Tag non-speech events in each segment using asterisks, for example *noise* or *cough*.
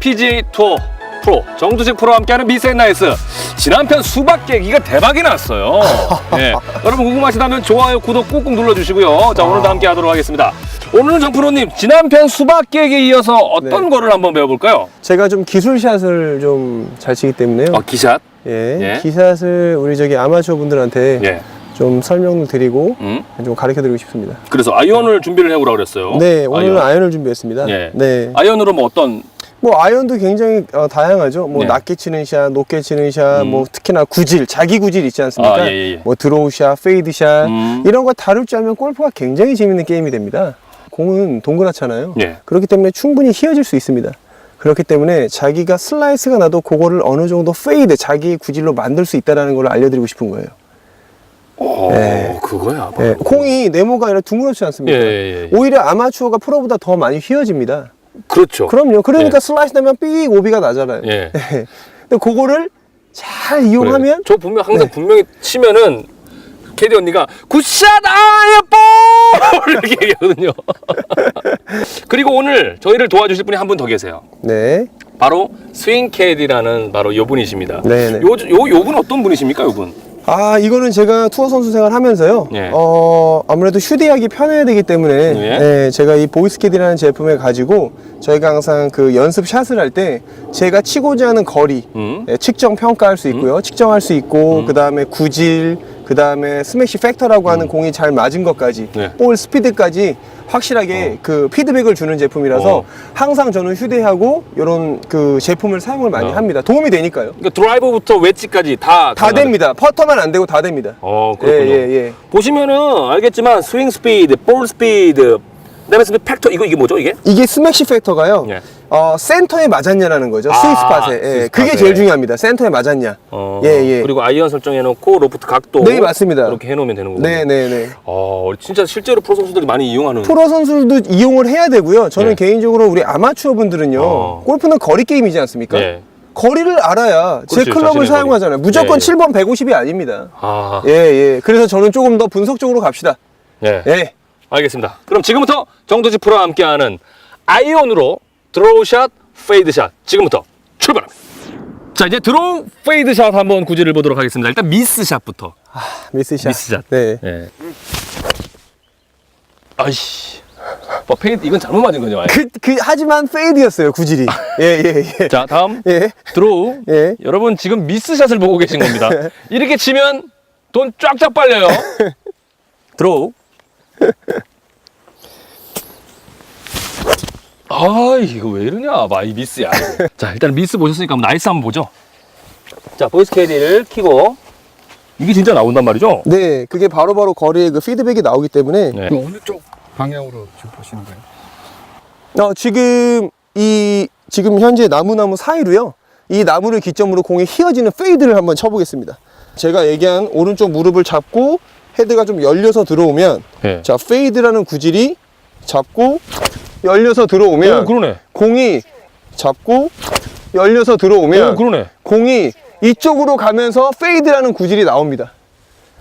PG 투어 프로 정두식 프로와 함께하는 미센나이스 지난 편 수박 깨기가 대박이 났어요. 예. *laughs* 여러분 궁금하시다면 좋아요, 구독 꾹꾹 눌러주시고요. 자 오늘도 함께하도록 하겠습니다. 오늘은 정 프로님 지난 편 수박 깨기에 이어서 어떤 네. 거를 한번 배워볼까요? 제가 좀 기술샷을 좀 잘 치기 때문에요. 어, 기샷. 예, 예. 기샷을 우리 저기 아마추어 분들한테 예. 좀 설명을 드리고 음. 좀 가르쳐 드리고 싶습니다. 그래서 아이언을 준비를 해오라 그랬어요. 네, 오늘은 아이언. 아이언. 을 준비했습니다. 예. 네. 아이언으로 뭐 어떤 뭐 아이언도 굉장히 어, 다양하죠. 뭐 네. 낮게 치는 샷, 높게 치는 샷, 음. 뭐 특히나 구질, 자기 구질 있지 않습니까? 아, 예, 예, 예. 뭐 드로우 샷, 페이드 샷 음. 이런 거 다룰 줄 알면 골프가 굉장히 재밌는 게임이 됩니다. 공은 동그랗잖아요. 예. 그렇기 때문에 충분히 휘어질 수 있습니다. 그렇기 때문에 자기가 슬라이스가 나도 그거를 어느 정도 페이드, 자기 구질로 만들 수 있다는 걸 알려드리고 싶은 거예요. 어, 네. 그거야. 바로. 예, 콩이 네모가 아니라 둥그렇지 않습니까? 예, 예, 예. 오히려 아마추어가 프로보다 더 많이 휘어집니다. 그렇죠. 그럼요. 그러니까 예. 슬라이스 나면 삐 오비가 나잖아요. 예. *laughs* 근데 그거를 잘 이용하면 그래. 저 분명 항상 네. 분명히 치면은 캐디 언니가 굿샷 아예뽀 *laughs* 이렇게 얘기하거든요. *laughs* 그리고 오늘 저희를 도와주실 분이 한 분 더 계세요. 네. 바로 스윙 캐디라는 바로 요 분이십니다. 네네. 요, 요, 요 분 어떤 분이십니까, 요 분? 아 이거는 제가 투어 선수 생활 하면서요. 예. 어 아무래도 휴대하기 편해야 되기 때문에 예. 예, 제가 이 보이스캐디라는 제품을 가지고 저희가 항상 그 연습 샷을 할 때 제가 치고자 하는 거리 음. 예, 측정 평가할 수 있고요. 측정할 수 있고 그 다음에 구질 그 다음에 스매시 팩터라고 하는 공이 잘 맞은 것까지 음. 네. 볼 스피드까지 확실하게 그 피드백을 주는 제품이라서 어. 항상 저는 휴대하고 이런 그 제품을 사용을 많이 어. 합니다. 도움이 되니까요. 그러니까 드라이버부터 웨지까지 다 다 가능하다. 됩니다. 퍼터만 안 되고 다 됩니다. 어, 예, 그렇군요. 예, 예. 보시면은 알겠지만 스윙 스피드, 볼 스피드, 그다음에 스피드 팩터 이거 이게 뭐죠, 이게? 이게 스매시 팩터가요. 예. 어, 센터에 맞았냐라는 거죠. 아, 스위스팟에. 예, 스위스팟에. 그게 제일 중요합니다. 센터에 맞았냐. 어, 예, 예. 그리고 아이언 설정해놓고 로프트 각도 네, 맞습니다. 이렇게 해놓으면 되는 거군요. 네, 네, 네. 어, 진짜 실제로 프로 선수들이 많이 이용하는. 프로 선수들도 이용을 해야 되고요. 저는 예. 개인적으로 우리 아마추어 분들은요. 어. 골프는 거리 게임이지 않습니까? 예. 거리를 알아야 제 그렇지, 클럽을 자신의 사용하잖아요. 거리. 무조건 예, 예. 7번 150이 아닙니다. 아, 예, 예. 그래서 저는 조금 더 분석적으로 갑시다. 예. 예. 알겠습니다. 그럼 지금부터 정도지 프로와 함께하는 아이언으로 드로우샷, 페이드샷 지금부터 출발합니다. 자 이제 드로우 페이드샷 한번 구질을 보도록 하겠습니다. 일단 미스샷부터. 미스샷. 미스샷. 네. 예. 아이씨. 뭐 페이드 이건 잘못 맞은 거죠. 아예. 그, 그, 하지만 페이드였어요, 구질이. 예, 예, 예. 자 다음 예. 드로우. 예. 여러분 지금 미스샷을 보고 계신 겁니다. *laughs* 이렇게 치면 돈 쫙쫙 빨려요. *laughs* 드로우. *laughs* 아 이거 왜 이러냐 마이 미스야. 이거. 자 일단 미스 보셨으니까 한번 나이스 한번 보죠. 자 보이스 캐디를 키고 이게 진짜 나온단 말이죠. 네, 그게 바로바로 거리에 그 피드백이 나오기 때문에 네. 그 어느 쪽 방향으로 지금 보시는 거예요? 어, 지금 이 지금 현재 나무나무 사이로요. 이 나무를 기점으로 공에 휘어지는 페이드를 한번 쳐보겠습니다. 제가 얘기한 오른쪽 무릎을 잡고 헤드가 좀 열려서 들어오면 네. 자 페이드라는 구질이 잡고 열려서 들어오면 오 그러네. 공이 잡고 열려서 들어오면 오 그러네. 공이 이쪽으로 가면서 페이드라는 구질이 나옵니다.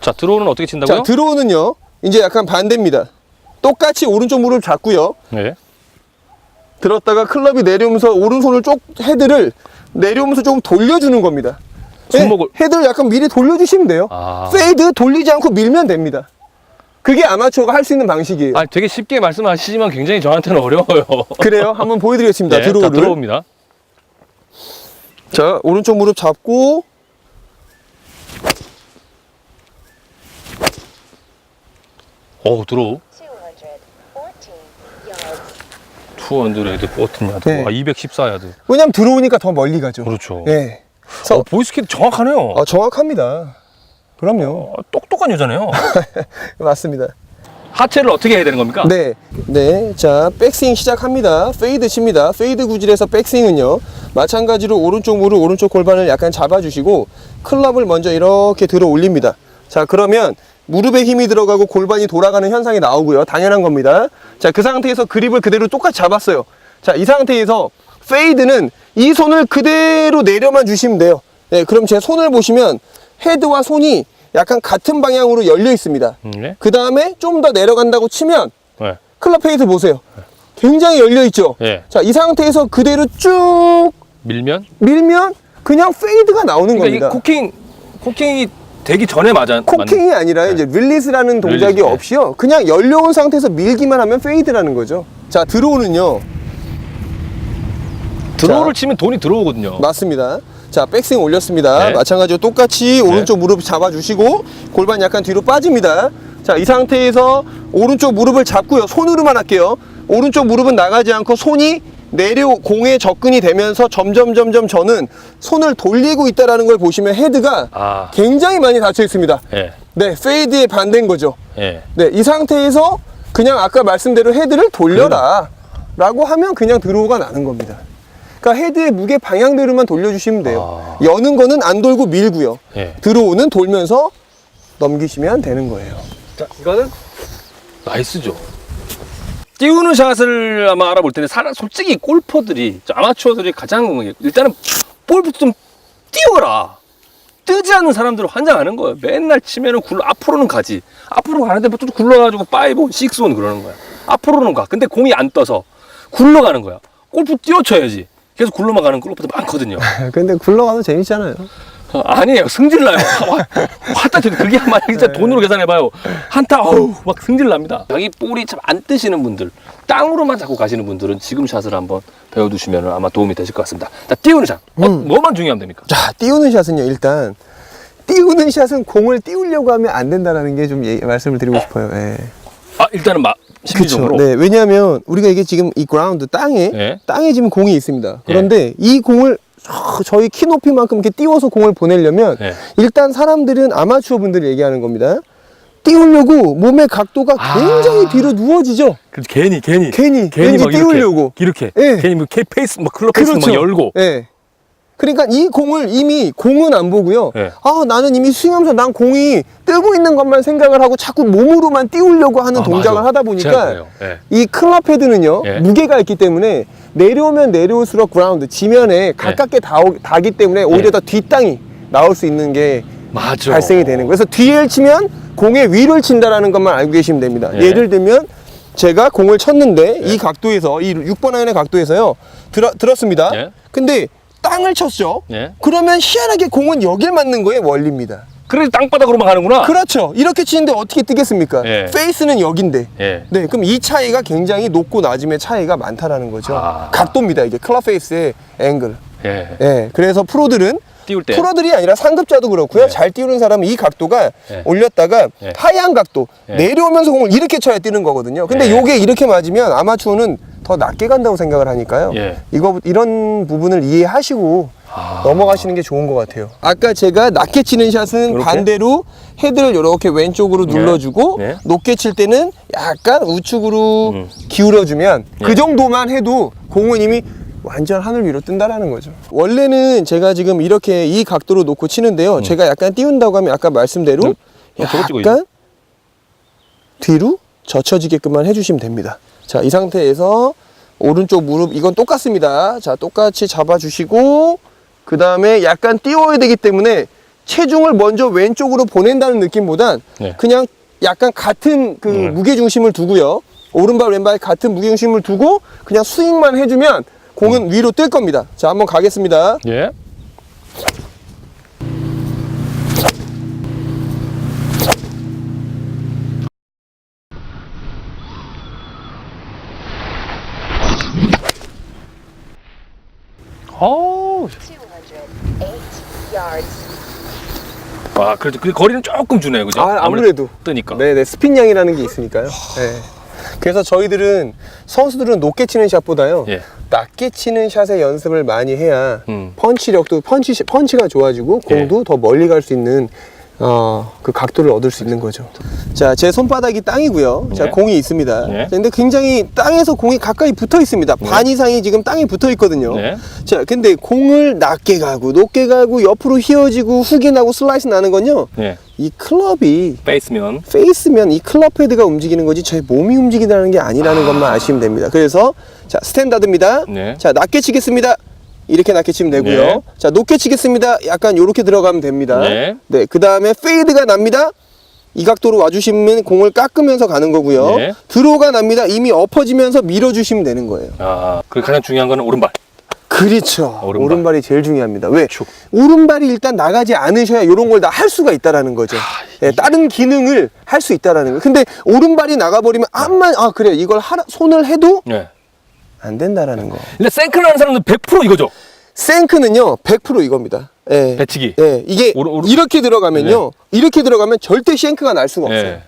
자 드로우는 어떻게 친다고요? 자 들어오는요. 이제 약간 반대입니다. 똑같이 오른쪽 무릎 잡고요. 네. 들었다가 클럽이 내려오면서 오른손을 쪽 헤드를 내려오면서 조금 돌려주는 겁니다. 손목을- 네, 헤드를 약간 미리 돌려주시면 돼요. 아. 페이드 돌리지 않고 밀면 됩니다. 그게 아마추어가 할 수 있는 방식이에요. 아 되게 쉽게 말씀하시지만 굉장히 저한테는 어려워요. *laughs* 그래요? 한번 보여드리겠습니다. *laughs* 네, 자, 드로우를. 들어옵니다. 자, 오른쪽 무릎 잡고 오 들어오. 214 yards. 200 버튼 야드. 네. 아, 214야드. 왜냐면 들어오니까 더 멀리 가죠. 그렇죠. 예. 어, 보이스 캐디 정확하네요. 어, 정확합니다. 그럼요. 어, 똑똑한 여자네요. *laughs* 맞습니다. 하체를 어떻게 해야 되는 겁니까? 네. 네. 자, 백스윙 시작합니다. 페이드 칩니다. 페이드 구질에서 백스윙은요. 마찬가지로 오른쪽 무릎, 오른쪽 골반을 약간 잡아주시고 클럽을 먼저 이렇게 들어 올립니다. 자, 그러면 무릎에 힘이 들어가고 골반이 돌아가는 현상이 나오고요. 당연한 겁니다. 자, 그 상태에서 그립을 그대로 똑같이 잡았어요. 자, 이 상태에서 페이드는 이 손을 그대로 내려만 주시면 돼요. 네, 그럼 제 손을 보시면 헤드와 손이 약간 같은 방향으로 열려 있습니다. 음, 네. 그 다음에 좀 더 내려간다고 치면 네. 클럽 페이드 보세요. 굉장히 열려 있죠. 예. 자, 이 상태에서 그대로 쭉 밀면? 밀면 그냥 페이드가 나오는 그러니까 이 겁니다. 코킹 코킹이 되기 전에 맞아. 코킹이 아니라 이제 릴리스라는 동작이 릴리스, 네. 없이요. 그냥 열려온 상태에서 밀기만 하면 페이드라는 거죠. 자, 드로우는요. 드로우를 자. 치면 돈이 들어오거든요. 맞습니다. 자, 백스윙 올렸습니다. 네. 마찬가지로 똑같이 오른쪽 무릎 잡아주시고 골반 약간 뒤로 빠집니다. 자, 이 상태에서 오른쪽 무릎을 잡고요. 손으로만 할게요. 오른쪽 무릎은 나가지 않고 손이 내려 공에 접근이 되면서 점점 점점 저는 손을 돌리고 있다라는 걸 보시면 헤드가 아. 굉장히 많이 닫혀 있습니다. 예. 네, 페이드의 반대인 거죠. 예. 네, 이 상태에서 그냥 아까 말씀대로 헤드를 돌려라 라고 하면 그냥 드로우가 나는 겁니다. 그러니까 헤드의 무게 방향대로만 돌려주시면 돼요. 여는 거는 안 돌고 밀고요. 예. 드로우는 돌면서 넘기시면 되는 거예요. 자, 이거는 나이스죠. 띄우는 샷을 아마 알아볼 때는 사람 솔직히 골퍼들이 저 아마추어들이 가장 일단은 볼부터 좀 띄워라. 뜨지 않는 사람들은 환장하는 거예요. 맨날 치면은 굴러 앞으로는 가지. 앞으로 가는데 또 굴러가지고 5온, 6온 그러는 거야. 앞으로는 가. 근데 공이 안 떠서 굴러가는 거야. 골프 띄워쳐야지. 계속 굴러만 가는 골프도 많거든요. *laughs* 근데 굴러가도 재밌잖아요. 어, 아니에요. 승질 나요. 와, 왔다 저기 그게 만약 진짜 돈으로 계산해봐요. 한타 어우 막 승질 납니다. 자기 볼이 참 안 뜨시는 분들, 땅으로만 자꾸 가시는 분들은 지금 샷을 한번 배워두시면 아마 도움이 되실 것 같습니다. 자, 띄우는 샷. 어, 뭐만 중요하면 됩니까? 자, 띄우는 샷은요, 일단. 띄우는 샷은 공을 띄우려고 하면 안 된다는 게 좀 말씀을 드리고 싶어요. 예. 아 일단은 막 심리적으로. 네, 왜냐하면 우리가 이게 지금 이 그라운드 땅에 네. 땅에 지금 공이 있습니다. 그런데 이 공을 저- 저희 키 높이만큼 이렇게 띄워서 공을 보내려면 네. 일단 사람들은 아마추어 분들이 얘기하는 겁니다. 띄우려고 몸의 각도가 아. 굉장히 뒤로 누워지죠. 그 괜히 괜히 괜히, 왠지 막 띄우려고. 이렇게, 이렇게. 예. 괜히 뭐 K 페이스 막 클럽 페이스 막 열고. 예. 그러니까 이 공을 이미 공은 안 보고요. 예. 아 나는 이미 스윙하면서 난 공이 뜨고 있는 것만 생각을 하고 자꾸 몸으로만 띄우려고 하는 아, 동작을 맞아. 하다 보니까. 예. 이 클럽 헤드는요 예. 무게가 있기 때문에 내려오면 내려올수록 그라운드 지면에 가깝게 닿, 닿기 때문에 오히려 예. 더 뒷땅이 나올 수 있는 게 맞아. 발생이 되는 거예요. 그래서 뒤를 치면 공의 위를 친다라는 것만 알고 계시면 됩니다. 예. 예를 들면 제가 공을 쳤는데 이 각도에서 이 6번 아이언의 각도에서요 들어, 들었습니다. 예. 근데 땅을 쳤죠. 예. 그러면 희한하게 공은 여길 맞는 거에 원리입니다. 그래서 땅바닥으로만 가는구나. 그렇죠. 이렇게 치는데 어떻게 뜨겠습니까? 예. 페이스는 여긴데. 예. 네, 그럼 이 차이가 굉장히 높고 낮음의 차이가 많다라는 거죠. 아. 각도입니다. 이게 클럽 페이스의 앵글. 예. 예. 그래서 프로들은 띄울 때. 프로들이 아니라 상급자도 그렇고요. 네. 잘 띄우는 사람은 이 각도가 네. 올렸다가 네. 하향 각도 네. 내려오면서 공을 이렇게 쳐야 뛰는 거거든요. 근데 네. 요게 이렇게 맞으면 아마추어는 더 낮게 간다고 생각을 하니까요. 예. 이거 이런 부분을 이해하시고 아. 넘어가시는 게 좋은 것 같아요. 아까 제가 낮게 치는 샷은 요렇게? 반대로 헤드를 이렇게 왼쪽으로 네. 눌러주고 네. 높게 칠 때는 약간 우측으로 음. 기울여주면 예. 그 정도만 해도 공은 이미 완전 하늘 위로 뜬다라는 거죠. 원래는 제가 지금 이렇게 이 각도로 놓고 치는데요. 제가 약간 띄운다고 하면 아까 말씀대로 음. 어, 저거 찍어, 약간 뒤로 젖혀지게끔만 해주시면 됩니다. 자, 이 상태에서 오른쪽 무릎 이건 똑같습니다. 자, 똑같이 잡아주시고 그 다음에 약간 띄워야 되기 때문에 체중을 먼저 왼쪽으로 보낸다는 느낌보단 네. 그냥 약간 같은 그 음. 무게 중심을 두고요. 오른발 왼발 같은 무게 중심을 두고 그냥 스윙만 해주면 공은 음. 위로 뜰 겁니다. 자, 한번 가겠습니다. 예. 어우, 208 yards. 와, 그래도 그 거리는 조금 주네요, 그죠? 아, 아무래도. 뜨니까. 네네 스핀량이라는 게 있으니까요. 네. 그래서 저희들은 선수들은 높게 치는 샷보다요. 예. 낮게 치는 샷의 연습을 많이 해야 음. 펀치력도 펀치 펀치가 좋아지고 공도 더 멀리 갈 수 있는 어, 그 각도를 얻을 수 있는 거죠. 자, 제 손바닥이 땅이고요. 자, 네. 공이 있습니다. 네. 자, 근데 굉장히 땅에서 공이 가까이 붙어 있습니다. 반 이상이 지금 땅에 붙어 있거든요. 네. 자, 근데 공을 낮게 가고 높게 가고 옆으로 휘어지고 훅이 나고 슬라이스 나는 건요. 예. 이 클럽이 페이스면. 페이스면 이 클럽 헤드가 움직이는 거지 제 몸이 움직이다는 게 아니라는 것만 아시면 됩니다. 그래서 자 스탠다드입니다. 네. 자 낮게 치겠습니다. 이렇게 낮게 치면 되고요. 네. 자 높게 치겠습니다. 약간 요렇게 들어가면 됩니다. 네. 그 다음에 페이드가 납니다. 이 각도로 와주시면 공을 깎으면서 가는 거고요. 네. 들어가 납니다. 이미 엎어지면서 밀어주시면 되는 거예요. 아, 그 가장 중요한 거는 오른발. 그렇죠. 오른발. 오른발. 이 제일 중요합니다. 왜? 축. 오른발이 일단 나가지 않으셔야 이런 걸 다 할 수가 있다라는 거죠. 예, 다른 기능을 할 수 있다라는 거. 근데 오른발이 나가버리면 암만 아 그래 이걸 하나, 손을 해도 예. 안 된다라는 거. 근데 생크를 하는 사람은 100% 이거죠. 생크는요 100% 이겁니다. 예. 배치기. 예, 이게 오른- 오른- 이렇게 들어가면요, 이렇게 들어가면 절대 생크가 날 수가 없어요. 예.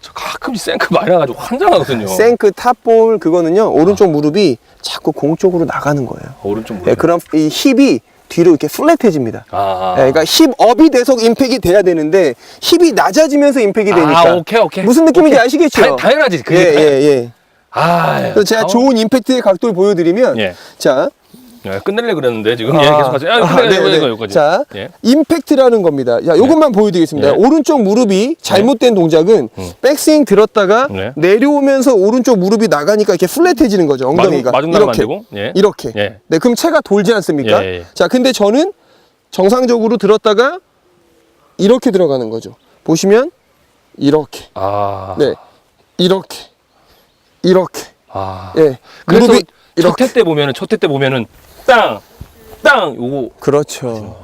저 가끔씩 생크 많이 나가지고 환장하거든요. 생크 탑볼 그거는요 오른쪽 무릎이 자꾸 공 쪽으로 나가는 거예요. 오른쪽 예, 무릎. 그럼 이 힙이 뒤로 이렇게 플랫해집니다. 아. 예, 그러니까 힙 업이 돼서 임팩이 돼야 되는데 힙이 낮아지면서 임팩이 되니까 아, 오케이, 오케이. 무슨 느낌인지 오케이. 아시겠죠? 다- 당연하지. 그게 예, 당- 예, 예. 아, 그래서 제가 아, 좋은 임팩트의 각도를 보여드리면 예. 자, 예, 끝내려 그랬는데 지금 예, 아, 계속 하세요. 아, 아, 네, 네. 여기까지. 자, 예. 임팩트라는 겁니다. 자, 요것만 보여드리겠습니다. 예. 오른쪽 무릎이 잘못된 동작은 백스윙 들었다가 네. 내려오면서 오른쪽 무릎이 나가니까 이렇게 플랫해지는 거죠. 엉덩이가. 마중- 이렇게. 예. 이렇게. 예. 네, 그럼 채가 돌지 않습니까? 예, 예. 자, 근데 저는 정상적으로 들었다가 이렇게 들어가는 거죠. 보시면 이렇게. 아. 네. 이렇게. 이렇게. 아. 예. 그래서 무릎이 첫 이렇게. 회때 보면은 첫회 때 보면은 땅, 땅 요거 그렇죠.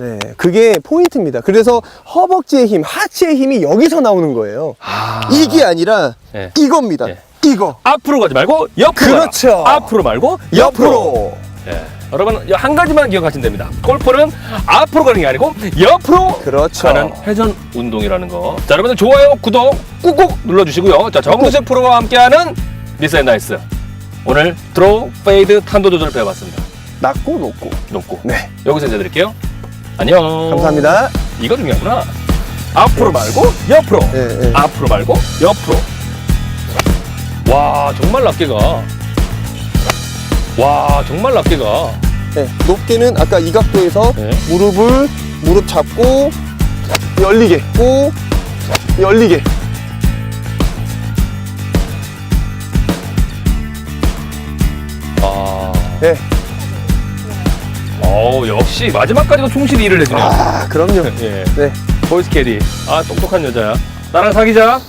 네, 그게 포인트입니다. 그래서 허벅지의 힘, 하체의 힘이 여기서 나오는 거예요. 아. 이게 아니라 예. 이겁니다. 예. 이거. 앞으로 가지 말고 옆으로. 가라. 그렇죠. 앞으로 말고 옆으로. 옆으로. 예. 여러분 한 가지만 기억하시면 됩니다. 골프는 앞으로 가는 게 아니고 옆으로 그렇죠. 가는 회전 운동이라는 거. 자, 여러분들 좋아요, 구독 꾹꾹 눌러주시고요. 자, 정우재 프로와 함께하는 미스 앤 나이스. 오늘 드로우, 페이드, 탄도 조절 배워봤습니다. 낮고 높고. 높고. 네. 여기서 인사드릴게요. 안녕. 감사합니다. 이거 중요하구나. 앞으로 말고 옆으로. 예, 예. 앞으로 말고 옆으로. 와, 정말 낮게 가. 와, 정말 낮게 가. 네, 높게는 아까 이 각도에서 네. 무릎을 무릎 잡고 열리게 고 열리게 아. 네. 어우, 역시 마지막까지도 충실히 일을 해주네요. 아 그럼요 예. 네 보이스 캐디. 아, 똑똑한 여자야. 나랑 사귀자.